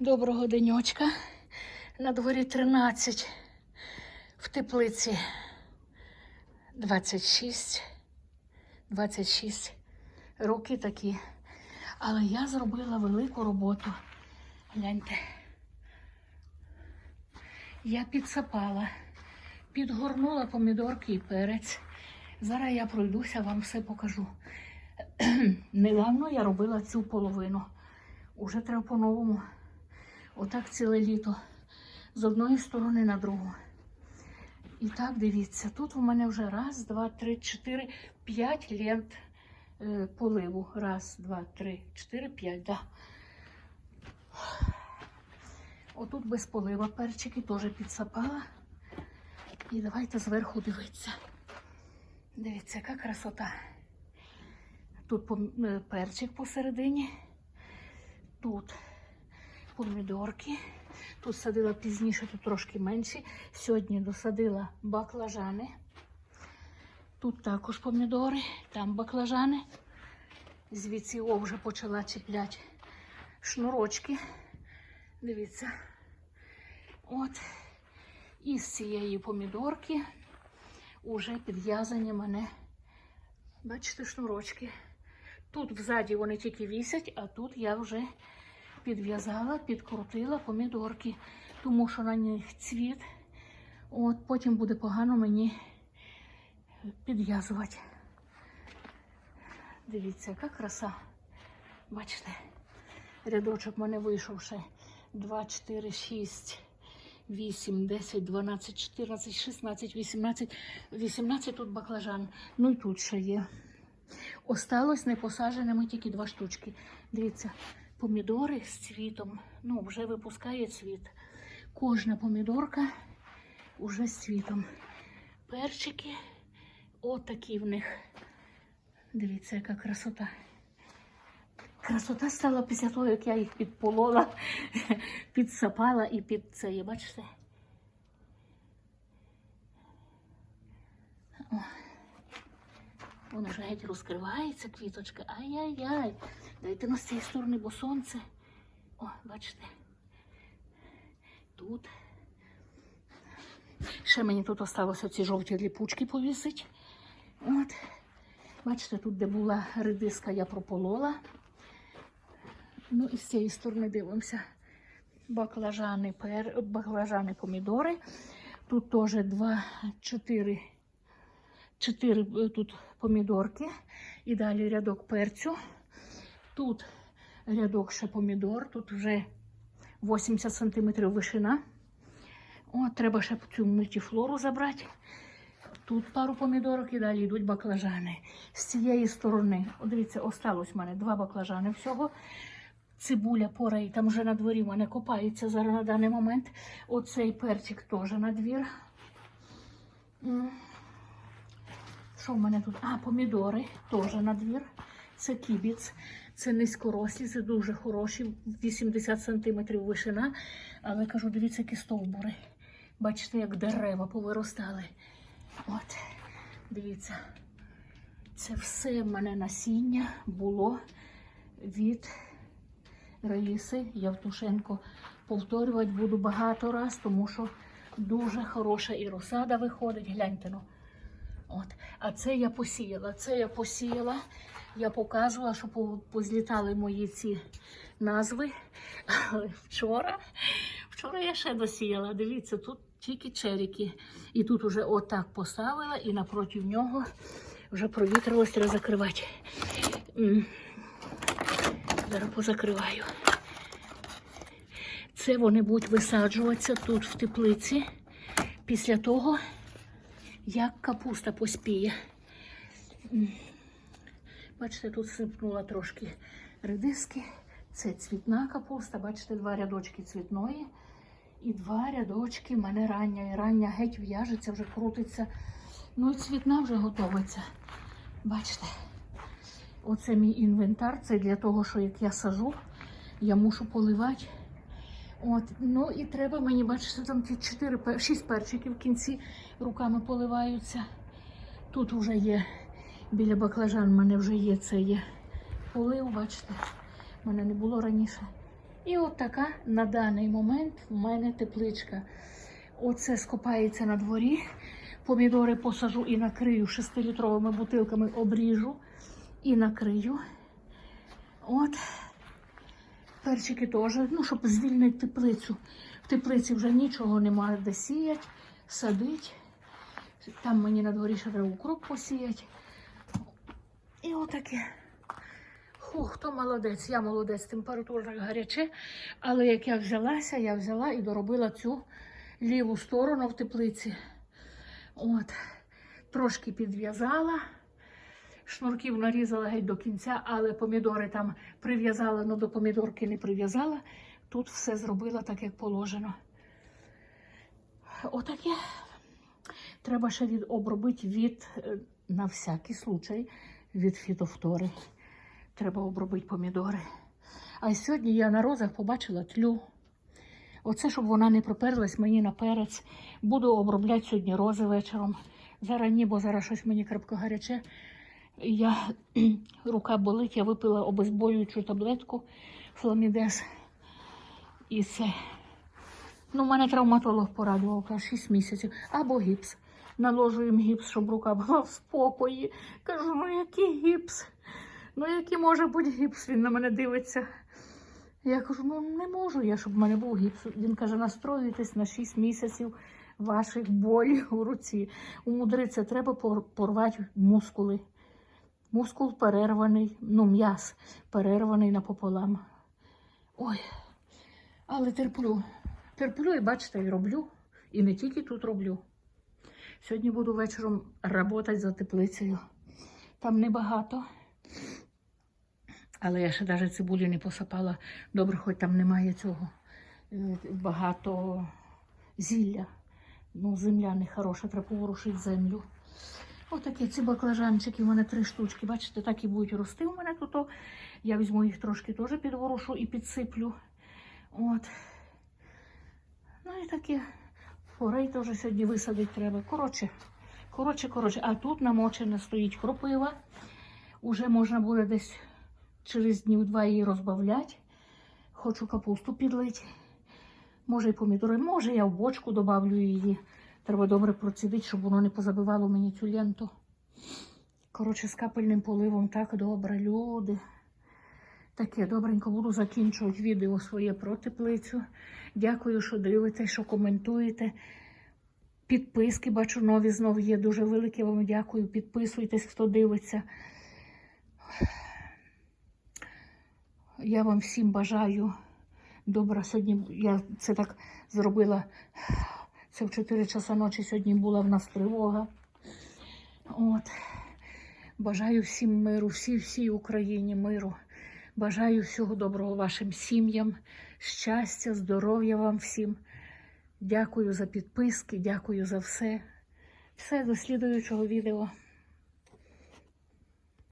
Доброго денечка. На дворі 13, в теплиці 26. 26 роки такі. Але я зробила велику роботу. Гляньте. Я підсапала, підгорнула помідорки і перець. Зараз я пройдуся, вам все покажу. Недавно я робила цю половину. Уже треба по-новому. Отак ціле літо. З одної сторони на другу. І так, дивіться, тут у мене вже раз, два, три, чотири, п'ять лент е, поливу. Раз, два, три, чотири, п'ять, да. Отут без полива перчики теж підсапала. І давайте зверху дивитися. Дивіться, яка красота. Тут е, перчик посередині, тут помідорки. Тут садила пізніше, тут трошки менші. Сьогодні досадила баклажани. Тут також помідори, там баклажани. Звідси о, вже почала чіпляти шнурочки. Дивіться. От. І з цієї помідорки вже підв'язані мене. Бачите, шнурочки. Тут взаді вони тільки вісять, а тут я вже підв'язала, підкрутила помідорки, тому що на них цвіт. От потім буде погано мені підв'язувати. Дивіться, яка краса. Бачите, рядочок в мене вийшов ще 2, 4, 6, 8, 10, 12, 14, 16, 18, 18 тут баклажан. Ну і тут ще є. Осталось непосадженими тільки два штучки. Дивіться, помідори з цвітом. Ну, вже випускає цвіт. Кожна помідорка вже з цвітом. Перчики отакі в них. Дивіться, яка красота. Красота стала після того, як я їх підполола, підсапала і під це. Бачите? О. Воно вже геть розкривається, квіточка. Ай-яй-яй. Дайте на цієї сторони, бо сонце. О, бачите. Тут. Ще мені тут осталося ці жовті ліпучки повісить. От. Бачите, тут, де була редиска, я прополола. Ну і з цієї сторони дивимося. Баклажани, пер... баклажани, помідори. Тут теж два, чотири, чотири е, тут помідорки. І далі рядок перцю. Тут рядок ще помідор, тут вже 80 см вишина. О, треба ще цю мультифлору забрати. Тут пару помідорок і далі йдуть баклажани. З цієї сторони, о, дивіться, осталось в мене два баклажани всього. Цибуля порай, там вже на дворі в мене копається зараз на даний момент. Оцей перчик теж на двір. Що в мене тут? А, помідори теж на двір. Це кібіц. Це низькорослі, це дуже хороші, 80 см вишина. Але кажу, дивіться, які стовбури. Бачите, як дерева повиростали. От, дивіться. Це все в мене насіння було від Раїси Явтушенко. Повторювати буду багато раз, тому що дуже хороша і розсада виходить. Гляньте ну. От. А це я посіяла. Це я посіяла. Я показувала, що позлітали мої ці назви. Вчора, вчора я ще досіяла. Дивіться, тут тільки черіки. І тут уже отак поставила, і напроти нього вже провітрилось, треба закривати. Зараз позакриваю. Це вони будуть висаджуватися тут в теплиці після того, як капуста поспіє. Бачите, тут сипнула трошки редиски. Це цвітна капуста. Бачите, два рядочки цвітної і два рядочки в мене рання. І рання геть в'яжеться, вже крутиться. Ну і цвітна вже готовиться. Бачите, оце мій інвентар. Це для того, що як я сажу, я мушу поливати. От, ну і треба мені, бачите, там ті 4, 6 перчиків в кінці руками поливаються. Тут вже є біля баклажан, в мене вже є це є полив, бачите. В мене не було раніше. І от така на даний момент в мене тепличка. Оце скопається на дворі. Помідори посажу і накрию 6-літровими бутилками, обріжу і накрию. От. Перчики теж, ну, щоб звільнити теплицю. В теплиці вже нічого немає де сіять, садить. Там мені на дворі ще треба укроп посіяти. І отаке. Фу, хто молодець, я молодець, температура так гаряче. Але як я взялася, я взяла і доробила цю ліву сторону в теплиці. От, трошки підв'язала. Шнурків нарізала геть до кінця, але помідори там прив'язала, але до помідорки не прив'язала. Тут все зробила так, як положено. Отаке. Треба ще від, обробити від, е, на всякий случай, від фітофтори. Треба обробити помідори. А сьогодні я на розах побачила тлю. Оце, щоб вона не проперлась мені на перець. Буду обробляти сьогодні рози вечором. Зараз ні, бо зараз щось мені крапко гаряче. Я, рука болить, я випила обезболюючу таблетку фламідес. І це. Ну, мене травматолог порадував, каже, 6 місяців. Або гіпс. Наложуємо гіпс, щоб рука була в спокої. Кажу, ну який гіпс? Ну, який може бути гіпс? Він на мене дивиться. Я кажу, ну не можу я, щоб в мене був гіпс. Він каже, настроюйтесь на 6 місяців ваших болів у руці. Умудриться, треба порвати мускули. Мускул перерваний, ну, м'яз перерваний напополам. Ой, але терплю. Терплю і бачите, і роблю. І не тільки тут роблю. Сьогодні буду вечором працювати за теплицею. Там небагато. Але я ще навіть цибулі не посапала. Добре, хоч там немає цього е, багато зілля. Ну, земля не хороша, треба поворушити землю. Отакі ці баклажанчики, у мене три штучки. Бачите, так і будуть рости у мене тут. Я візьму їх трошки теж підворушу і підсиплю. От. Ну і таке. Форей теж сьогодні висадити треба. Коротше, коротше, коротше. А тут намочена стоїть кропива. Уже можна буде десь через днів два її розбавляти. Хочу капусту підлити. Може і помідори, може я в бочку добавлю її. Треба добре процідити, щоб воно не позабивало мені цю ленту. Коротше, з капельним поливом так добре, люди. Таке добренько буду закінчувати відео своє про теплицю. Дякую, що дивитесь, що коментуєте. Підписки, бачу, нові знову є. Дуже велике вам дякую. Підписуйтесь, хто дивиться. Я вам всім бажаю добра. Сьогодні я це так зробила. Це в 4 часа ночі сьогодні була в нас тривога. От. Бажаю всім миру, всій всій Україні миру. Бажаю всього доброго вашим сім'ям, щастя, здоров'я вам всім. Дякую за підписки, дякую за все. Все до слідуючого відео.